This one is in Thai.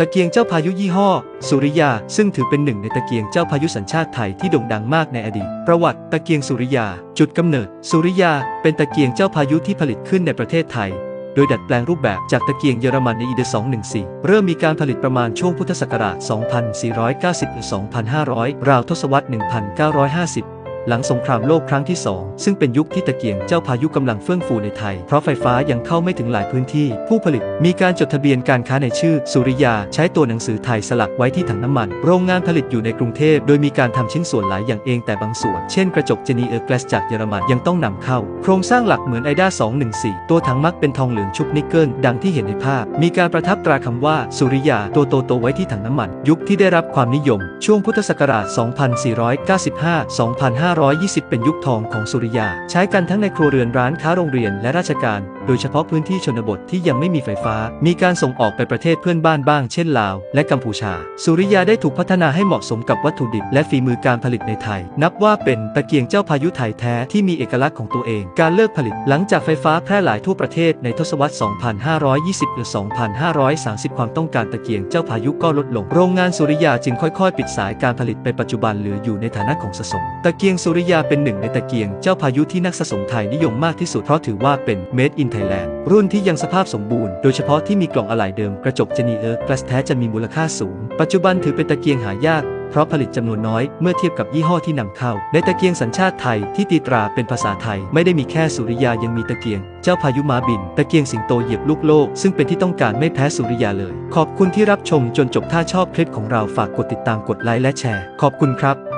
ตะเกียงเจ้าพายุยี่ห้อ สุริยา ซึ่งถือเป็นหนึ่งในตะเกียงเจ้าพายุสัญชาติไทยที่โด่งดังมากในอดีต ประวัติตะเกียงสุริยา จุดกำเนิด สุริยา เป็นตะเกียงเจ้าพายุที่ผลิตขึ้นในประเทศไทย โดยดัดแปลงรูปแบบจากตะเกียงเยอรมันในอีเด214 เริ่มมีการผลิตประมาณช่วงพุทธศักราช 2490ถึง2500 ราวทศวรรษ 1950 หลังสงครามโลกครั้งที่2ซึ่งเป็นยุคที่ตะเกียงเจ้าพายุกำลังเฟื่องฟูในไทย เพราะไฟฟ้ายังเข้าไม่ถึงหลายพื้นที่ ผู้ผลิต มีการจดทะเบียนการค้าในชื่อ สุริยา ใช้ตัวหนังสือไทยสลักไว้ที่ถังน้ำมัน โรงงานผลิตอยู่ในกรุงเทพโดยมีการทำชิ้นส่วนหลายอย่างเองแต่บางส่วน เช่นกระจกเจนีเออร์แกลสจากเยอรมันยังต้องนำเข้า โครงสร้างหลักเหมือนไอด้า214 ตัวถังมักเป็นทองเหลืองชุบนิกเกิลดังที่เห็นในภาพ มีการประทับตราคำว่าสุริยาตัวโตโตๆไว้ที่ถังน้ำมัน ยุคที่ได้รับความนิยม ช่วงพุทธศักราช2495-2520 เป็นยุคทองของสุริยา ใช้กันทั้งในครัวเรือนร้านค้าโรงเรียนและราชการ โดยเฉพาะพื้นที่ชนบทที่ยังไม่มีไฟฟ้า มีการส่งออกไปประเทศเพื่อนบ้านบ้าง เช่นลาว และกัมพูชา สุริยาได้ถูกพัฒนาให้เหมาะสมกับวัตถุดิบ และฝีมือการผลิตในไทย นับว่าเป็นตะเกียงเจ้าพายุไทยแท้ที่มีเอกลักษณ์ของตัวเอง การเลิกผลิต หลังจากไฟฟ้าแพร่หลายทั่วประเทศในทศวรรษ 2520หรือ2530 ความต้องการตะเกียงเจ้าพายุก็ลดลง โรงงานสุริยาจึงค่อยๆ ปิดสายการผลิตไปปัจจุบันเหลืออยู่ในฐานะของสะสม ตะเกียงสุุริยาเป็นหนึ่งในตะเกียงเจ้าพายุที่นักสะสมไทยนิยมมากที่สุดเพราะถือว่าเป็น made in Thailand รุ่นที่ยังสภาพสมบูรณ์โดยเฉพาะที่มีกล่องอะไหล่เดิมกระจกเจนีเอิร์กกลาสแท้จะมีมูลค่าสูง ปัจจุบันถือเป็นตะเกียงหายากเพราะผลิตจำนวนน้อยเมื่อเทียบกับยี่ห้อที่นำเข้า ในตะเกียงสัญชาติไทยที่ตีตราเป็นภาษาไทย ไม่ได้มีแค่สุริยายังมีตะเกียง เจ้าพายุมาบิน ตะเกียงสิงโตเหยียบลูกโลก ซึ่งเป็นที่ต้องการไม่แพ้สุริยาเลย ขอบคุณที่รับชมจนจบถ้าชอบคลิปของเราฝากกดติดตามกดไลค์และแชร์ ขอบคุณครับ